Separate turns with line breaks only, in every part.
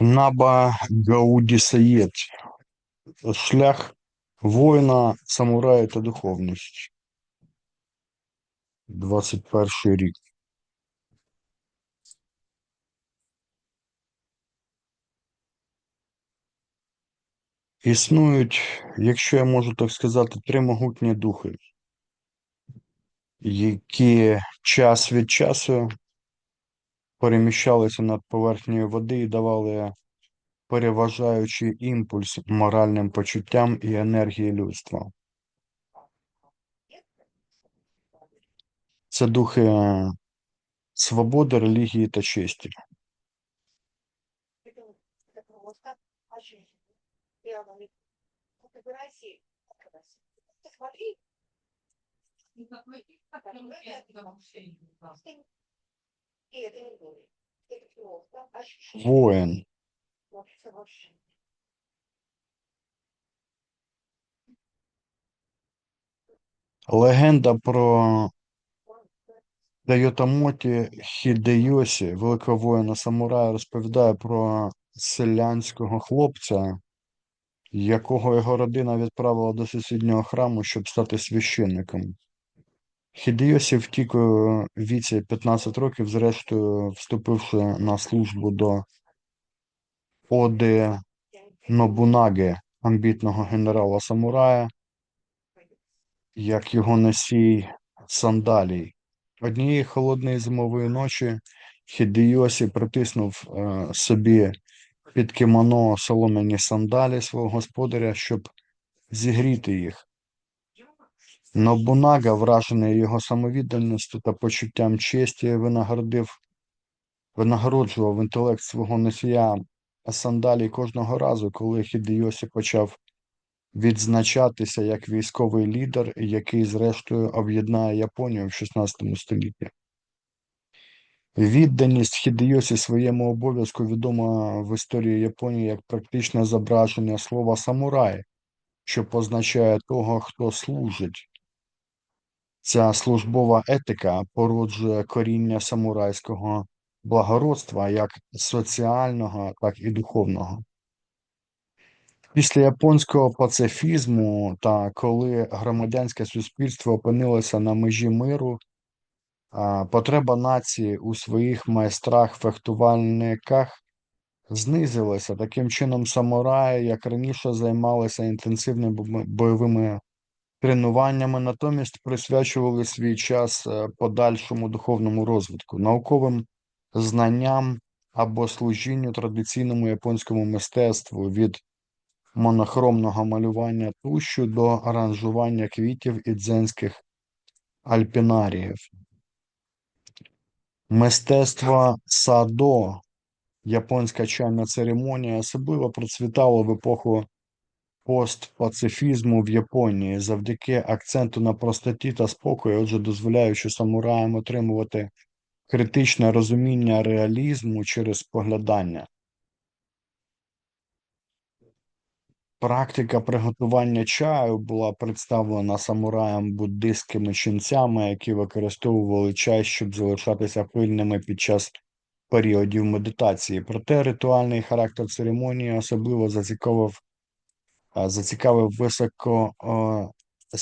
Наба Гауді Саєд. Шлях воїна, самурая та духовність. 21 рік. Існують, якщо я можу так сказати, три могутні духи, які час від часу переміщалися над поверхнею води і давали переважаючий імпульс моральним почуттям і енергії людства. Це духи е, свободи, релігії та честі.
Это, это просто о жизни. И она говорит, вот ты в России, как в России? Ты смотри, и это не будет. Это просто ощущение.
Воїн.
Вообще, вообще.
Легенда про Дайотамоті Хідейосі, великого воїна самурая, розповідає про селянського хлопця, якого його родина відправила до сусіднього храму, щоб стати священником. Хідейосі втік у віці 15 років, зрештою вступивши на службу до Оди Нобунаги, амбітного генерала самурая, як його носій сандалій. Однієї холодної зимової ночі Хідейосі притиснув е, собі під кимоно солом'яні сандалі свого господаря, щоб зігріти їх. Нобунага, вражений його самовідданістю та почуттям честі, винагородив, винагороджував інтелект свого носія сандалій кожного разу, коли Хідейосі почав відзначатися як військовий лідер, який зрештою об'єднає Японію в 16 столітті. Відданість Хідейосі своєму обов'язку відома в історії Японії як практичне зображення слова самурай, що позначає того, хто служить. Ця службова етика породжує коріння самурайського благородства як соціального, так і духовного. Після японського пацифізму та коли громадянське суспільство опинилося на межі миру, потреба нації у своїх майстрах-фехтувальниках знизилася. Таким чином, самураї, як раніше, займалися інтенсивними бойовими тренуваннями, натомість присвячували свій час е, подальшому духовному розвитку, науковим знанням або служінню традиційному японському мистецтву від монохромного малювання тущу до аранжування квітів і дзенських альпінаріїв. Мистецтво садо, японська чайна церемонія, особливо процвітало в епоху постпацифізму в Японії завдяки акценту на простоті та спокою, отже, дозволяючи самураям отримувати критичне розуміння реалізму через споглядання. Практика приготування чаю була представлена самураям буддистськими ченцями, які використовували чай, щоб залишатися пильними під час періодів медитації. Проте ритуальний характер церемонії особливо зацікавив, зацікавив високо е,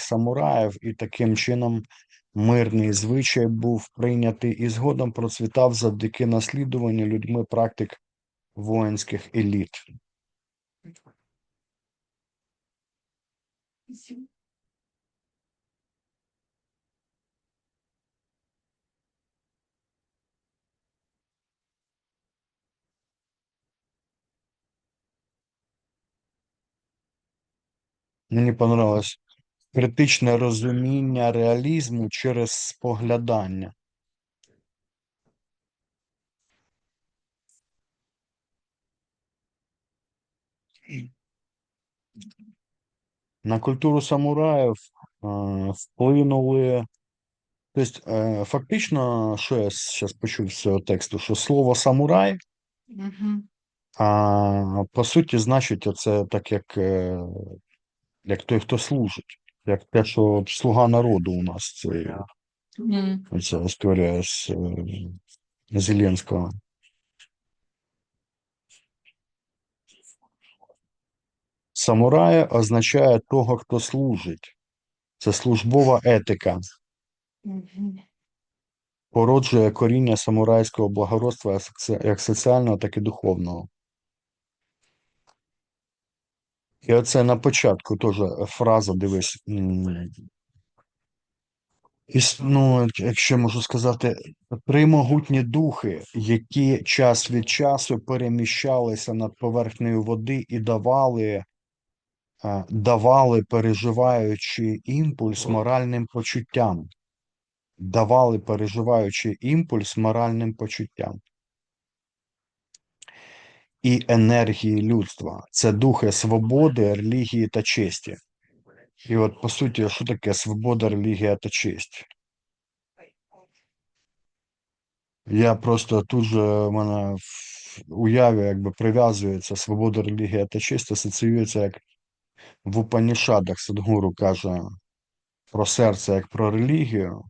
самураїв, і таким чином мирний звичай був прийнятий і згодом процвітав завдяки наслідуванню людьми практик воїнських еліт. Мені понравилось критичне розуміння реалізму через споглядання. На культуру самураїв е, вплинули. Тобто, е, фактично, що я зараз почув з цього тексту, що слово самурай,
Мгм.
а по суті, значить, оце так як, е, як той, хто служить, як те, що слуга народу у нас це
mm.
ця історія з е, Зеленського. Самурай означає того, хто служить. Це службова етика. Породжує коріння самурайського благородства як соціального, так і духовного. І оце на початку теж фраза, дивись. іс- Ну, якщо можу сказати, три могутні духи, які час від часу переміщалися над поверхнею води і давали, е, давали, переживаючи імпульс моральним почуттям. Давали, переживаючи імпульс моральним почуттям. І енергії людства. Це духи свободи, релігії та честі. І от по суті, що таке свобода, релігія та честь? Я просто тут же в мене в уяві якби прив'язується свобода, релігія та честь, асоціюється як в Упанішадах Садгуру каже про серце як про релігію,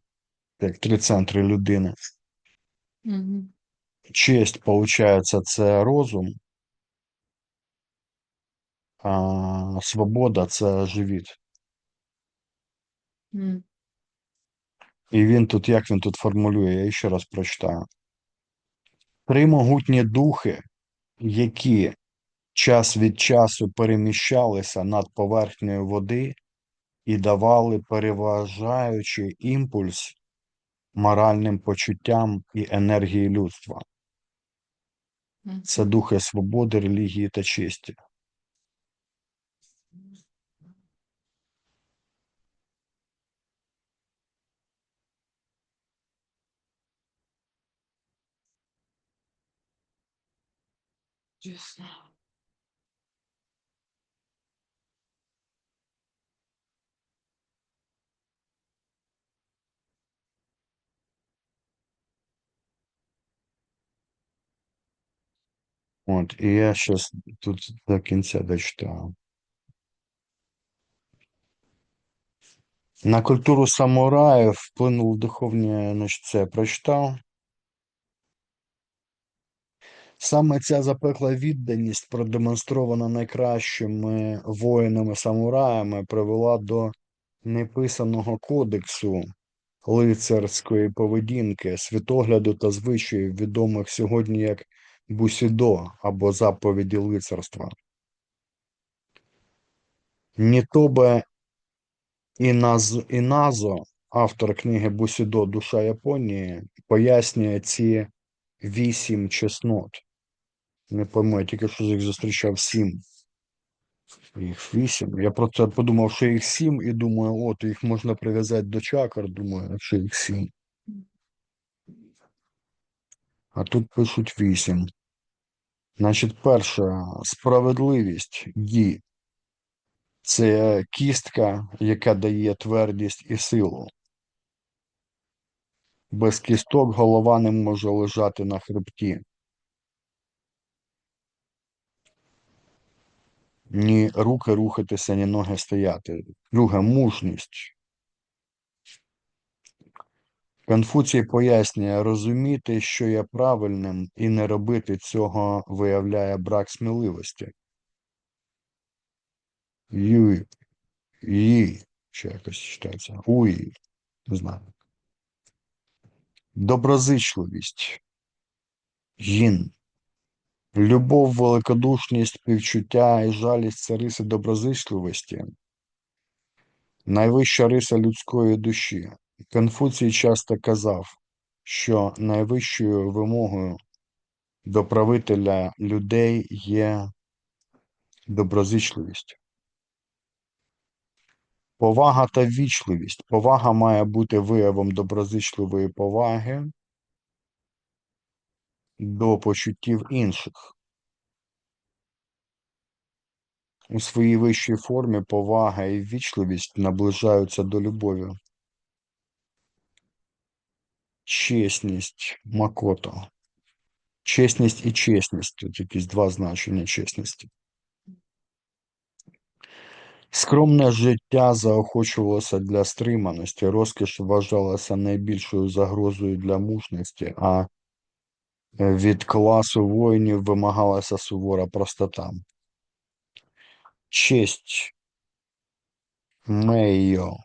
як три центри людини.
Мгм.
Честь, получається, це розум, а свобода це живіт.
М.
І він тут, як він тут формулює, я ще раз прочитаю. Три могутні духи, які час від часу переміщалися над поверхнею води і давали переважаючий імпульс моральним почуттям і енергії людства. Це духи свободи, релігії та честі.
Ясно.
От, і я зараз тут до кінця дочитаю. На культуру самураїв вплинув духовні, значить, це прочитав. Саме ця запекла відданість, продемонстрована найкращими воїнами-самураями, привела до неписаного кодексу лицарської поведінки, світогляду та звичаїв, відомих сьогодні як бусідо або заповіді лицарства. Нітобе Іназ, Іназо, автор книги Бусідо Душа Японії, пояснює ці вісім чеснот. Не пойму, я тільки що їх зустрічав сім. Їх вісім. Я про це подумав, що їх сім, і думаю, от їх можна прив'язати до чакр, думаю, якщо їх сім. А тут пишуть вісім. Значить, перша справедливість гі. Це кістка, яка дає твердість і силу. Без кісток голова не може лежати на хребті. Ні руки рухатися, ні ноги стояти. Друге мужність. Конфуцій пояснює, розуміти, що є правильним, і не робити цього виявляє брак сміливості. Юй, їй, ще якось читається. Уй, не знаю. Доброзичливість. Їн. Любов, великодушність, співчуття і жалість це риси доброзичливості. Найвища риса людської душі. Конфуцій часто казав, що найвищою вимогою до правителя людей є доброзичливість. Повага та ввічливість. Повага має бути виявом доброзичливої поваги до почуттів інших. У своїй вищій формі повага і ввічливість наближаються до любові. Чесність Макото. Чесність і чесність. Тут якісь два значення чесності. Скромне життя заохочувалося для стриманості, розкіш вважалася найбільшою загрозою для мужності, а від класу воїнів вимагалася сувора простота. честь, мейо.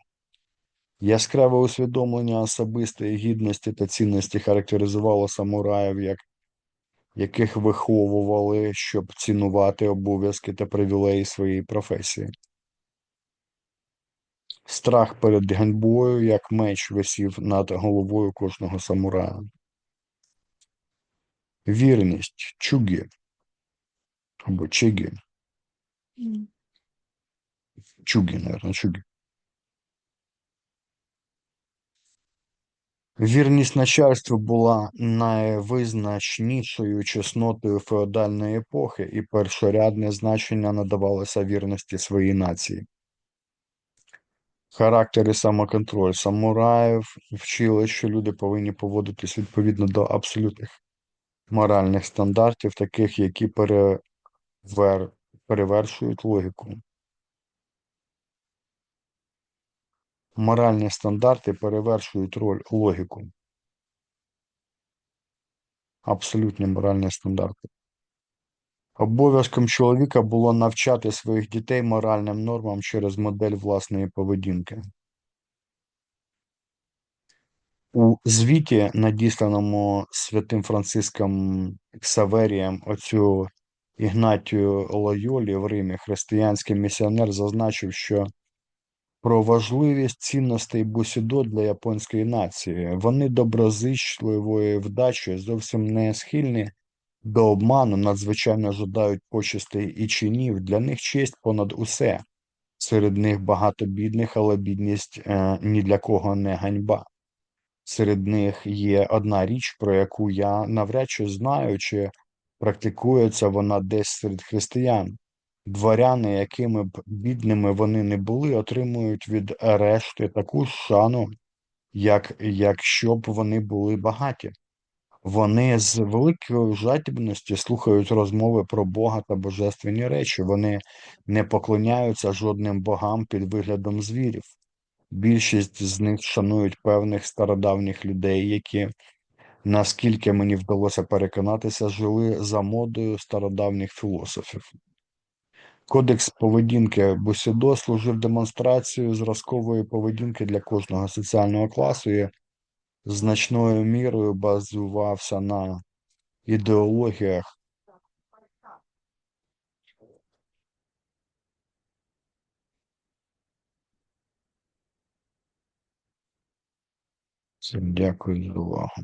Яскраве усвідомлення особистої гідності та цінності характеризувало самураїв, як, яких виховували, щоб цінувати обов'язки та привілеї своєї професії. Страх перед ганьбою, як меч висів над головою кожного самурая. Вірність, чугі або чигі, чугі, наверное, чугі. Вірність начальству була найвизначнішою чеснотою феодальної епохи, і першорядне значення надавалося вірності своїй нації. Характер і самоконтроль самураїв вчили, що люди повинні поводитись відповідно до абсолютних моральних стандартів, таких, які перевер... перевершують логіку. Моральні стандарти перевершують роль логіку. Абсолютні моральні стандарти. Обов'язком чоловіка було навчати своїх дітей моральним нормам через модель власної поведінки. У звіті, надісланому святим Франциском Ксаверієм оцю Ігнатію Лойолі в Римі, християнський місіонер зазначив, що про важливість цінностей бусідо для японської нації. Вони доброзичливої вдачі зовсім не схильні до обману, надзвичайно жадають почестей і чинів. Для них честь понад усе. Серед них багато бідних, але бідність е, ні для кого не ганьба. Серед них є одна річ, про яку я навряд чи знаю, чи практикується вона десь серед християн. Дворяни, якими б бідними вони не були, отримують від решти таку шану, як якщо б вони були багаті. Вони з великою жадібності слухають розмови про Бога та божественні речі. Вони не поклоняються жодним богам під виглядом звірів. Більшість з них шанують певних стародавніх людей, які, наскільки мені вдалося переконатися, жили за модою стародавніх філософів. Кодекс поведінки Бусідо служив демонстрацією зразкової поведінки для кожного соціального класу і значною мірою базувався на ідеологіях. Всім дякую за увагу.